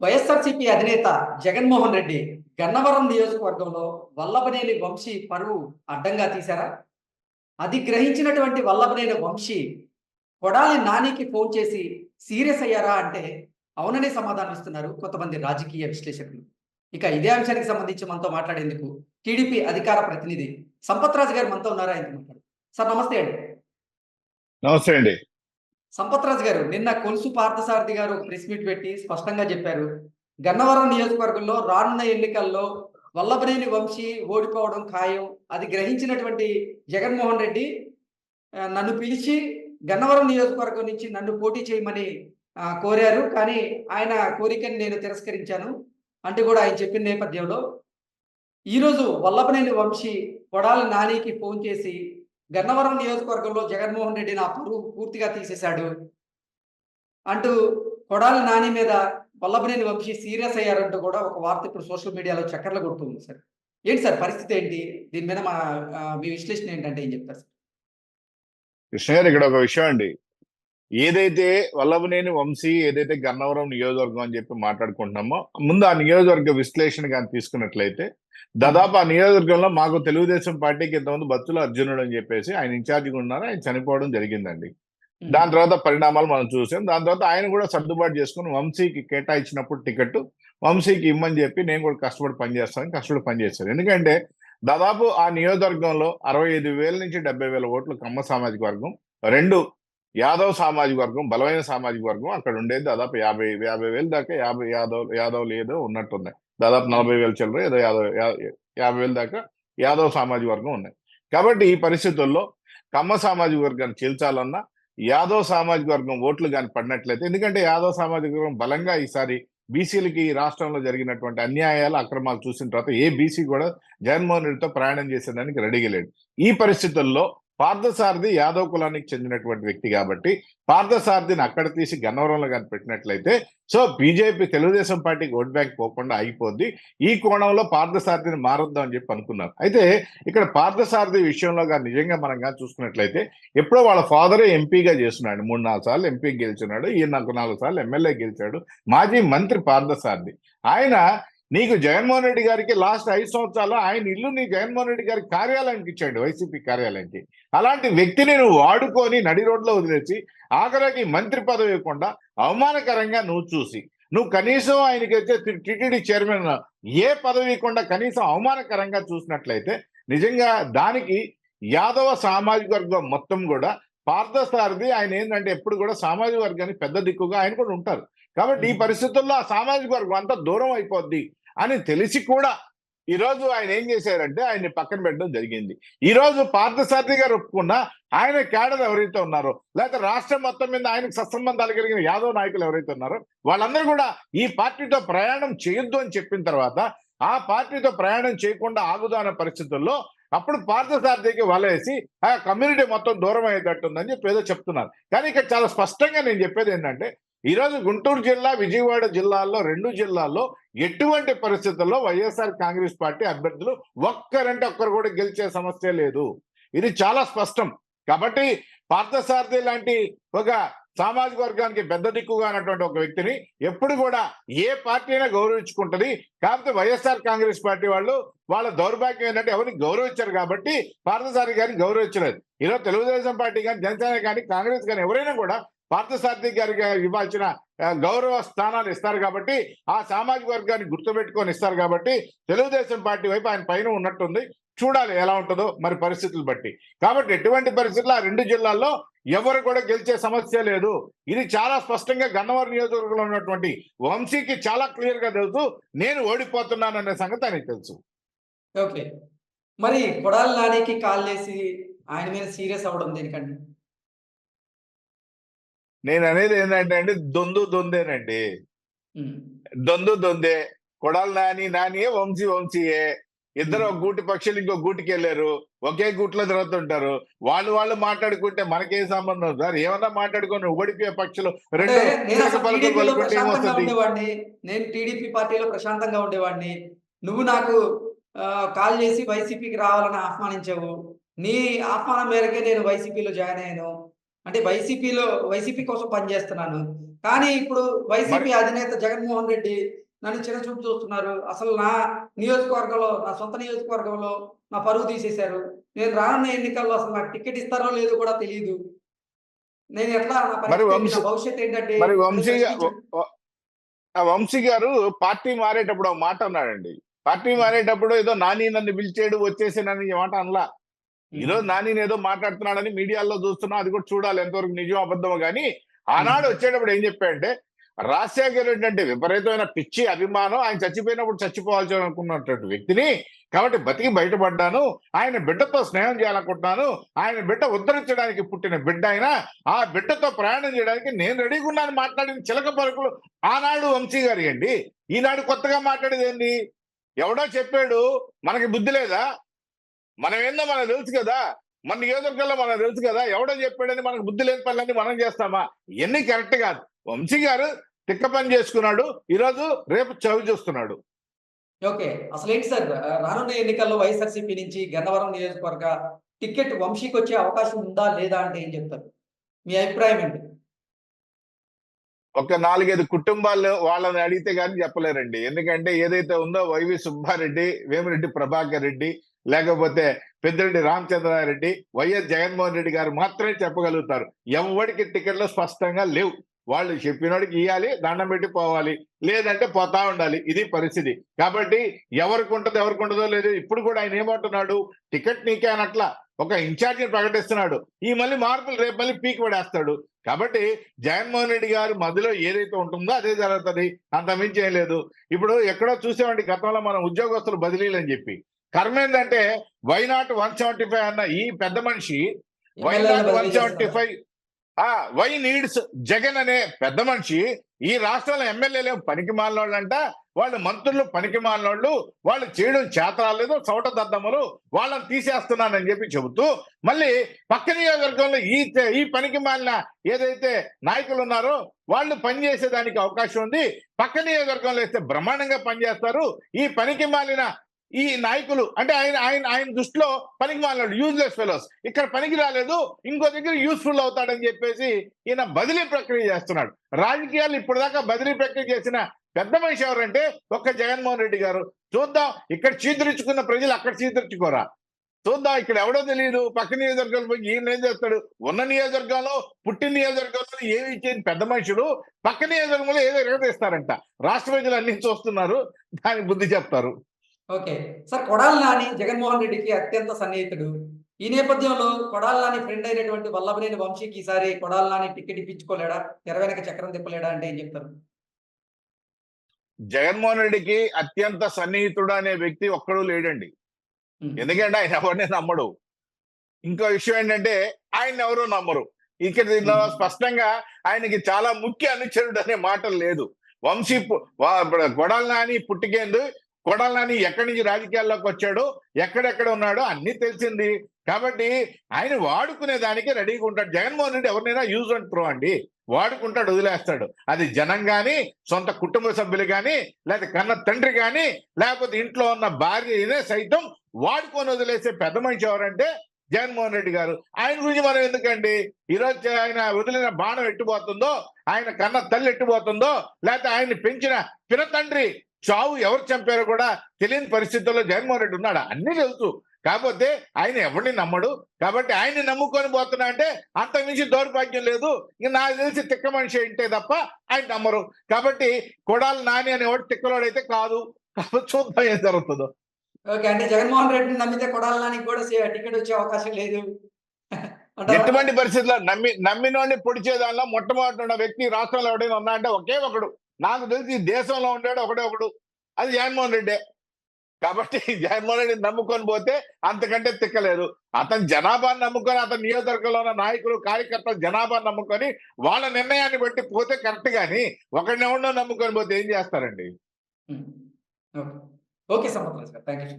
వైఎస్ఆర్సీపీ అధినేత జగన్మోహన్ రెడ్డి గన్నవరం నియోజకవర్గంలో వల్లభనేని వంశీ పరువు అడ్డంగా తీశారా? అది గ్రహించినటువంటి వల్లభనేని వంశీ కొడాలి నానికి ఫోన్ చేసి సీరియస్ అయ్యారా అంటే అవుననే సమాధానం ఇస్తున్నారు కొంతమంది రాజకీయ విశ్లేషకులు. ఇక ఇదే అంశానికి సంబంధించి మనతో మాట్లాడేందుకు టీడీపీ అధికార ప్రతినిధి సంపత్ రాజు గారు మనతో ఉన్నారా? ఆయన మాట్లాడు సార్ నమస్తే అండి. నమస్తే అండి. సంపత్రాజ్ గారు నిన్న కొలుసు పార్థసారథి గారు ఒక ప్రెస్ మీట్ పెట్టి స్పష్టంగా చెప్పారు. గన్నవరం నియోజకవర్గంలో రానున్న ఎన్నికల్లో వల్లభనేని వంశీ ఓడిపోవడం ఖాయం. అది గ్రహించినటువంటి జగన్మోహన్ రెడ్డి నన్ను పిలిచి గన్నవరం నియోజకవర్గం నుంచి నన్ను పోటీ చేయమని కోరారు. కానీ ఆయన కోరికని నేను తిరస్కరించాను. అంటూ కూడా ఆయన చెప్పిన నేపథ్యంలో ఈరోజు వల్లభనేని వంశీ కొడాలి నానికి ఫోన్ చేసి గన్నవరం నియోజకవర్గంలో జగన్మోహన్ రెడ్డి నా పరువు పూర్తిగా తీసేశాడు. అంటూ కొడాలి నాని మీద వల్లభనేని వంశీ సీరియస్ అయ్యారంటూ కూడా ఒక వార్త ఇప్పుడు సోషల్ మీడియాలో చక్కర్లు కొడుతుంది సార్. ఏంటి సార్ పరిస్థితి ఏంటి? దీని మీద మా మీ విశ్లేషణ ఏంటంటే ఏం చెప్తారు సార్? కృష్ణ గారు ఇక్కడ ఒక విషయం అండి. ఏదైతే వల్లభనేని వంశీ ఏదైతే గన్నవరం నియోజకవర్గం అని చెప్పి మాట్లాడుకుంటున్నామో ముందు ఆ నియోజకవర్గ విశ్లేషణ కానీ తీసుకున్నట్లయితే దాదాపు ఆ నియోజకవర్గంలో మాకు తెలుగుదేశం పార్టీకి ఇంతకుముందు బత్తుల అర్జునుడు అని చెప్పేసి ఆయన ఇన్ఛార్జిగా ఉన్నారు ఆయన చనిపోవడం జరిగిందండి. దాని తర్వాత పరిణామాలు మనం చూసాం. దాని తర్వాత ఆయన కూడా సర్దుబాటు చేసుకుని వంశీకి కేటాయించినప్పుడు టికెట్ వంశీకి ఇమ్మని చెప్పి నేను కూడా కష్టపడి పనిచేస్తాను కష్టపడి పనిచేస్తాను ఎందుకంటే దాదాపు ఆ నియోజకవర్గంలో అరవై ఐదు వేల నుంచి డెబ్బై వేల ఓట్లు కమ్మ సామాజిక వర్గం రెండు యాదవ్ సామాజిక వర్గం బలమైన సామాజిక వర్గం అక్కడ ఉండేది దాదాపు యాభై యాభై వేలు దాకా యాభై యాదవ్ యాదవ్లు ఏదో ఉన్నట్టున్నాయి దాదాపు నలభై వేల చిల్లర ఏదో యాదవ్ యాభై వేల దాకా యాదవ్ సామాజిక వర్గం ఉన్నాయి. కాబట్టి ఈ పరిస్థితుల్లో కమ్మ సామాజిక వర్గాన్ని చీల్చాలన్నా యాదవ్ సామాజిక వర్గం ఓట్లు కానీ పడినట్లయితే ఎందుకంటే యాదవ్ సామాజిక వర్గం బలంగా ఈసారి బీసీలకి ఈ రాష్ట్రంలో జరిగినటువంటి అన్యాయాలు అక్రమాలు చూసిన తర్వాత ఏ బీసీ కూడా జగన్మోహన్ రెడ్డితో ప్రయాణం చేసేదానికి రెడీగా లేడు. ఈ పరిస్థితుల్లో పార్థసారథి యాదవ్ కులానికి చెందినటువంటి వ్యక్తి కాబట్టి పార్థసారథిని అక్కడ తీసి గన్నవరంలో కానీ పెట్టినట్లయితే సో బీజేపీ తెలుగుదేశం పార్టీకి ఓట్ బ్యాంక్ పోకుండా అయిపోద్ది. ఈ కోణంలో పార్థసారథిని మారొద్దాం అని చెప్పి అనుకున్నారు. అయితే ఇక్కడ పార్థసారథి విషయంలో కానీ నిజంగా మనం కానీ చూసుకున్నట్లయితే ఎప్పుడో వాళ్ళ ఫాదరే ఎంపీగా చేస్తున్నాడు. మూడు నాలుగు సార్లు ఎంపీ గెలిచినాడు. ఈయన నాకు నాలుగు సార్లు ఎమ్మెల్యే గెలిచాడు. మాజీ మంత్రి పార్థసారథి. ఆయన నీకు జగన్మోహన్ రెడ్డి గారికి లాస్ట్ ఐదు సంవత్సరాలు ఆయన ఇల్లు నీ జగన్మోహన్ రెడ్డి గారి కార్యాలయానికి ఇచ్చాడు వైసీపీ కార్యాలయానికి. అలాంటి వ్యక్తిని నువ్వు వాడుకొని నడి రోడ్లో వదిలేసి ఆఖరికి మంత్రి పదవి ఇవ్వకుండా అవమానకరంగా నువ్వు చూసి నువ్వు కనీసం ఆయనకి అయితే టిటిడి చైర్మన్ ఏ పదవి ఇవ్వకుండా కనీసం అవమానకరంగా చూసినట్లయితే నిజంగా దానికి యాదవ సామాజిక వర్గం మొత్తం కూడా పార్థసారథి ఆయన ఏంటంటే ఎప్పుడు కూడా సామాజిక వర్గానికి పెద్ద దిక్కుగా ఆయన కూడా ఉంటారు. కాబట్టి ఈ పరిస్థితుల్లో ఆ సామాజిక వర్గం అంతా దూరం అయిపోద్ది. అని తెలిసి కూడా ఈ రోజు ఆయన ఏం చేశారంటే ఆయన్ని పక్కన పెట్టడం జరిగింది. ఈరోజు రోజు పార్థసారథి గారు ఆయన క్యాడర్ ఎవరైతే ఉన్నారో లేకపోతే రాష్ట్రం మొత్తం మీద ఆయనకు సత్సంబంధాలు కలిగిన యాదవ్ నాయకులు ఎవరైతే ఉన్నారో వాళ్ళందరూ కూడా ఈ పార్టీతో ప్రయాణం చేయొద్దు అని చెప్పిన తర్వాత ఆ పార్టీతో ప్రయాణం చేయకుండా ఆగుదు అనే పరిస్థితుల్లో అప్పుడు పార్థసారథికి వలేసి ఆ కమ్యూనిటీ మొత్తం దూరం అయ్యేటట్టుందని చెప్పి ఏదో చెప్తున్నారు. కానీ ఇక్కడ చాలా స్పష్టంగా నేను చెప్పేది ఏంటంటే ఈరోజు గుంటూరు జిల్లా విజయవాడ జిల్లాల్లో రెండు జిల్లాల్లో ఎటువంటి పరిస్థితుల్లో వైఎస్ఆర్ కాంగ్రెస్ పార్టీ అభ్యర్థులు ఒక్కరంటే ఒక్కరు కూడా గెలిచే సమస్య లేదు. ఇది చాలా స్పష్టం. కాబట్టి పార్థసారథి లాంటి ఒక సామాజిక వర్గానికి పెద్ద దిక్కుగా ఉన్నటువంటి ఒక వ్యక్తిని ఎప్పుడు కూడా ఏ పార్టీ అయినా గౌరవించుకుంటది. కాకపోతే వైఎస్ఆర్ కాంగ్రెస్ పార్టీ వాళ్ళు వాళ్ళ దౌర్భాగ్యం ఏంటంటే ఎవరిని గౌరవించారు కాబట్టి పార్థసారథి గారిని గౌరవించలేదు. ఈరోజు తెలుగుదేశం పార్టీ కానీ జనసేన కానీ కాంగ్రెస్ కానీ ఎవరైనా కూడా పార్థసారథి గారికి ఇవ్వాల్సిన గౌరవ స్థానాలు ఇస్తారు కాబట్టి ఆ సామాజిక వర్గాన్ని గుర్తుపెట్టుకొని ఇస్తారు కాబట్టి తెలుగుదేశం పార్టీ వైపు ఆయన పైన ఉన్నట్టుంది. చూడాలి ఎలా ఉంటుందో మరి పరిస్థితులు బట్టి. కాబట్టి ఎటువంటి పరిస్థితుల్లో ఆ రెండు జిల్లాల్లో ఎవరు కూడా గెలిచే సమస్య లేదు. ఇది చాలా స్పష్టంగా గన్నవరం నియోజకవర్గంలో ఉన్నటువంటి వంశీకి చాలా క్లియర్గా తెలుసు. నేను ఓడిపోతున్నాను అనే సంగతి ఆయనకు తెలుసు. ఓకే. మరి కొడాలి నానికి కాల్ చేసి ఆయన మీద సీరియస్ అవ్వడం దేనికండి? నేను అనేది ఏంటంటే అండి దొందు దొందేనండి. దొందు దొందే కొడాలి నాని నానియే వంశీ వంశీయే. ఇద్దరు ఒక గూటి పక్షులు ఇంకో గూటికి వెళ్ళారు ఒకే గూట్లో తిరుగుతుంటారు. వాళ్ళు వాళ్ళు మాట్లాడుకుంటే మనకేం సంబంధం సార్. ఏమన్నా మాట్లాడుకొని ఓడిపోయే పక్షులు రెండు నేను టీడీపీ పార్టీలో ప్రశాంతంగా ఉండేవాడిని. నువ్వు నాకు కాల్ చేసి వైసీపీకి రావాలని ఆహ్వానించావు. నీ ఆహ్వానం మేరకే నేను వైసీపీలో జాయిన్ అయ్యాను. అంటే వైసీపీలో వైసీపీ కోసం పనిచేస్తున్నాను కానీ ఇప్పుడు వైసీపీ అధినేత జగన్మోహన్ రెడ్డి నన్ను చిన్న చూపు చూస్తున్నారు. అసలు నా నియోజకవర్గంలో నా సొంత నియోజకవర్గంలో నా పరువు తీసేశారు. నేను రానున్న ఎన్నికల్లో అసలు నాకు టికెట్ ఇస్తారో లేదో కూడా తెలియదు నేను ఎట్లా భవిష్యత్ ఏంటంటే వంశీ గారు పార్టీ మారేటప్పుడు మాట అన్నాడండి. పార్టీ మారేటప్పుడు ఏదో నాని నన్ను పిలిచేడు వచ్చేసానని మాట అనలా. ఈ రోజు నాని ఏదో మాట్లాడుతున్నాడని మీడియాలో చూస్తున్నా అది కూడా చూడాలి ఎంతవరకు నిజం అబద్ధమో కానీ ఆనాడు వచ్చేటప్పుడు ఏం చెప్పాడంటే రాజశేఖర్ రెడ్డి అంటే విపరీతమైన పిచ్చి అభిమానం ఆయన చచ్చిపోయినప్పుడు చచ్చిపోవాల్సి అనుకున్నటువంటి వ్యక్తిని కాబట్టి బతికి బయటపడ్డాను ఆయన బిడ్డతో స్నేహం చేయాలనుకుంటున్నాను ఆయన బిడ్డ ఉద్ధరించడానికి పుట్టిన బిడ్డ అయినా ఆ బిడ్డతో ప్రయాణం చేయడానికి నేను రెడీగా ఉన్నాను మాట్లాడిన చిలక పలుకులు ఆనాడు వంశీ గారి అండి ఈనాడు కొత్తగా మాట్లాడేది ఏంది ఎవడో చెప్పాడు మనకి బుద్ధి లేదా? మనం ఏందో మనకు తెలుసు కదా? మన నియోజకవర్గంలో మనకు తెలుసు కదా? ఎవడో చెప్పాడని మనకు బుద్ధి లేని పనులన్నీ మనం చేస్తామా? ఇవన్నీ కరెక్ట్ కాదు. వంశీ గారు తిక్క పని చేసుకున్నాడు ఈరోజు రేపు చవి చూస్తున్నాడు. ఓకే. అసలు ఏంటి సార్ రానున్న ఎన్నికల్లో వైఎస్ఆర్సీపీ నుంచి గన్నవరం నియోజకవర్గ టికెట్ వంశీకి వచ్చే అవకాశం ఉందా లేదా అంటే ఏం చెప్తారు? మీ అభిప్రాయం ఏంటి? ఒక నాలుగైదు కుటుంబాలు వాళ్ళని అడిగితే కానీ చెప్పలేరండి. ఎందుకంటే ఏదైతే ఉందో వైవి సుబ్బారెడ్డి వేమిరెడ్డి ప్రభాకర్ రెడ్డి లేకపోతే పెద్దిరెడ్డి రామచంద్రారెడ్డి వైఎస్ జగన్మోహన్ రెడ్డి గారు మాత్రమే చెప్పగలుగుతారు. ఎవరికి టికెట్లు స్పష్టంగా లేవు. వాళ్ళు చెప్పినోడికి ఇవ్వాలి దండం పెట్టి పోవాలి. లేదంటే పోతా ఉండాలి. ఇది పరిస్థితి. కాబట్టి ఎవరికి ఉంటుందో ఎవరికి ఉంటుందో లేదు. ఇప్పుడు కూడా ఆయన ఏమంటున్నాడు? టికెట్ నీకే అనట్లా. ఒక ఇన్ఛార్జిని ప్రకటిస్తున్నాడు. ఈ మళ్ళీ మార్పులు రేపు మళ్ళీ పీక్ పడేస్తాడు. కాబట్టి జగన్మోహన్ రెడ్డి గారు మధ్యలో ఏదైతే ఉంటుందో అదే జరుగుతుంది. అంత మించి ఏం లేదు. ఇప్పుడు ఎక్కడో చూసామండి గతంలో మనం ఉద్యోగస్తులు బదిలీలు అని చెప్పి. కర్మ ఏంటంటే why not one seventy five అన్న ఈ పెద్ద మనిషి వై ఎమ్మెల్యేలను నాట్ బదిలీ వన్ సెవెంటీ. ఫైవ్ ఆ వై నీడ్స్ జగన్ అనే పెద్ద మనిషి ఈ రాష్ట్రంలో ఎమ్మెల్యేలు పనికి మాలినోళ్ళంట? వాళ్ళు మంత్రులు పనికి మాలినోళ్ళు వాళ్ళు చేయడం చేత రాలేదు చౌట దద్దములు వాళ్ళని తీసేస్తున్నానని చెప్పి చెబుతూ మళ్ళీ పక్క నియోజకవర్గంలో ఈ ఈ పనికి మాలిన ఏదైతే నాయకులు ఉన్నారో వాళ్ళు పనిచేసేదానికి అవకాశం ఉంది. పక్క నియోజకవర్గంలో వేస్తే బ్రహ్మాండంగా పనిచేస్తారు. ఈ పనికి మాలిన ఈ నాయకులు అంటే ఆయన ఆయన ఆయన దృష్టిలో పనికి మాలినాడు యూజ్లెస్ ఫెలోస్ ఇక్కడ పనికి రాలేదు ఇంకో దగ్గర యూస్ఫుల్ అవుతాడని చెప్పేసి ఈయన బదిలీ ప్రక్రియ చేస్తున్నాడు. రాజకీయాలు ఇప్పటిదాకా బదిలీ ప్రక్రియ చేసిన పెద్ద మనిషి ఎవరంటే ఒక్క జగన్మోహన్ రెడ్డి గారు. చూద్దాం ఇక్కడ చీదరించుకున్న ప్రజలు అక్కడ చీదరించుకోరా? చూద్దాం ఇక్కడ ఎవడో తెలియదు. పక్క నియోజకవర్గాలు పోయి ఈయన ఏం చేస్తాడు? ఉన్న నియోజకవర్గంలో పుట్టిన నియోజకవర్గంలో ఏమి ఇచ్చేది పెద్ద మనుషులు? పక్క నియోజకవర్గంలో ఏదో ఎగదీస్తారంట రాష్ట్ర ప్రజలు అన్ని చూస్తున్నారు దానికి బుద్ధి చెప్తారు. ఓకే. సార్ కొడాలి నాని జగన్మోహన్ రెడ్డికి అత్యంత సన్నిహితుడు. ఈ నేపథ్యంలో కొడాలి నాని ఫ్రెండ్ అయినటువంటి వల్లభనేని వంశీకి ఈసారి కొడాలి నాని టికెట్ ఇప్పించుకోలేడా? తెర వెనక చక్రం తిప్పలేడా అంటే ఏం చెప్తారు? జగన్మోహన్ రెడ్డికి అత్యంత సన్నిహితుడు అనే వ్యక్తి ఒక్కడు లేడండి. ఎందుకంటే ఆయన ఎవరిని నమ్మడు. ఇంకో విషయం ఏంటంటే ఆయన ఎవరు నమ్మరు. ఇక్కడ దీనిలో. స్పష్టంగా ఆయనకి చాలా ముఖ్య అనుచరుడు అనే మాట లేదు. వంశీ పు- వా- ఇప్పుడు కొడాలి నాని పుట్టికేందు కొడాలని ఎక్కడి నుంచి రాజకీయాల్లోకి వచ్చాడో ఎక్కడెక్కడ ఉన్నాడో అన్ని తెలిసింది. కాబట్టి ఆయన వాడుకునే దానికి రెడీగా ఉంటాడు. జగన్మోహన్ రెడ్డి ఎవరినైనా యూజ్ అండ్ త్రో అండి. వాడుకుంటాడు వదిలేస్తాడు. అది జనం కానీ సొంత కుటుంబ సభ్యులు కానీ లేదా కన్న తండ్రి కానీ లేకపోతే ఇంట్లో ఉన్న భార్యనే సైతం వాడుకొని వదిలేసే పెద్ద మనిషి ఎవరంటే జగన్మోహన్ రెడ్డి గారు. ఆయన గురించి మనం ఎందుకండి? ఈరోజు ఆయన వదిలిన బాణం ఎట్టుపోతుందో ఆయన కన్న తల్లి ఎట్టుపోతుందో లేకపోతే ఆయన్ని పెంచిన పిన తండ్రి చావు ఎవరు చంపారో కూడా తెలియని పరిస్థితుల్లో జగన్మోహన్ రెడ్డి ఉన్నాడు? అన్ని తెలుసు. కాకపోతే ఆయన ఎవరిని నమ్మడు? కాబట్టి ఆయన్ని నమ్ముకొని పోతున్నా అంటే అంత మించి దౌర్భాగ్యం లేదు. ఇంక నాకు తెలిసి తిక్క మనిషి ఏంటే తప్ప ఆయన నమ్మరు. కాబట్టి కొడాలి నాని అనేవాడు తిక్కలోడైతే కాదు. కాబట్టి చూద్దాం ఏం జరుగుతుందో. ఓకే అంటే జగన్మోహన్ రెడ్డిని నమ్మితే కొడాలి నానికి కూడా టికెట్ వచ్చే అవకాశం లేదు? ఎటువంటి పరిస్థితుల్లో నమ్మి నమ్మినోడిని పొడిచే దానిలో మొట్టమొదటి ఉన్న వ్యక్తి రాష్ట్రంలో ఎవడైనా ఉన్నా అంటే ఒకే ఒకడు. నాకు తెలిసి ఈ దేశంలో ఉండాడు ఒకడే ఒకడు. అది జగన్మోహన్ రెడ్డే. కాబట్టి జగన్మోహన్ రెడ్డిని నమ్ముకొని పోతే అంతకంటే తిక్కలేదు. అతని జనాభాని నమ్ముకొని అతని నియోజకవర్గంలో ఉన్న నాయకులు కార్యకర్తల జనాభాని నమ్ముకొని వాళ్ళ నిర్ణయాన్ని బట్టి పోతే కరెక్ట్ గాని ఒకరిని ఎవరినో నమ్ముకొని పోతే ఏం చేస్తారండి? ఓకే. Okay thank you